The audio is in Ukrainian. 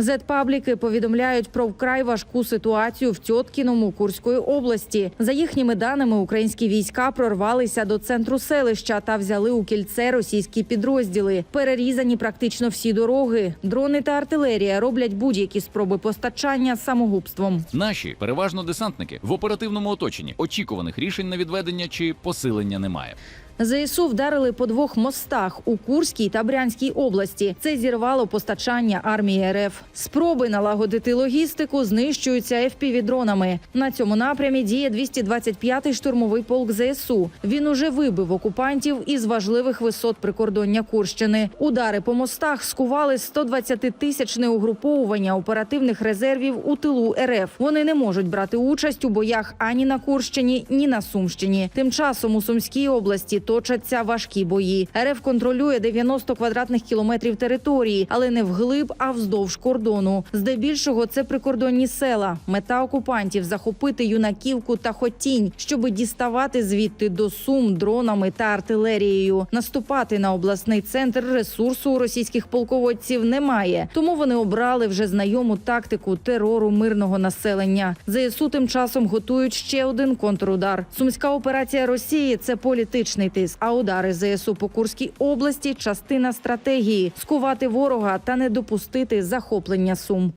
Зетпабліки повідомляють про вкрай важку ситуацію в Тьоткіному Курської області. За їхніми даними, українські війська прорвалися до центру селища та взяли у кільце російські підрозділи. Перерізані практично всі дороги. Дрони та артилерія роблять будь-які спроби постачання самогубством. Наші переважно десантники в оперативному оточенні. Очікуваних рішень на відведення чи посилення немає. ЗСУ вдарили по двох мостах у Курській та Брянській області. Це зірвало постачання армії РФ. Спроби налагодити логістику знищуються FPV-дронами. На цьому напрямі діє 225-й штурмовий полк ЗСУ. Він уже вибив окупантів із важливих висот прикордоння Курщини. Удари по мостах скували 120-тисячне угруповування оперативних резервів у тилу РФ. Вони не можуть брати участь у боях ані на Курщині, ні на Сумщині. Тим часом у Сумській області точаться важкі бої. РФ контролює 90 квадратних кілометрів території, але не вглиб, а вздовж кордону. Здебільшого це прикордонні села. Мета окупантів захопити юнаківку та хотінь, щоб діставати звідти до сум дронами та артилерією. Наступати на обласний центр ресурсу у російських полководців немає, тому вони обрали вже знайому тактику терору мирного населення. ЗСУ тим часом готують ще один контрудар. Сумська операція Росії це політичний тиск. А удари ЗСУ по Курській області частина стратегії скувати ворога та не допустити захоплення сум.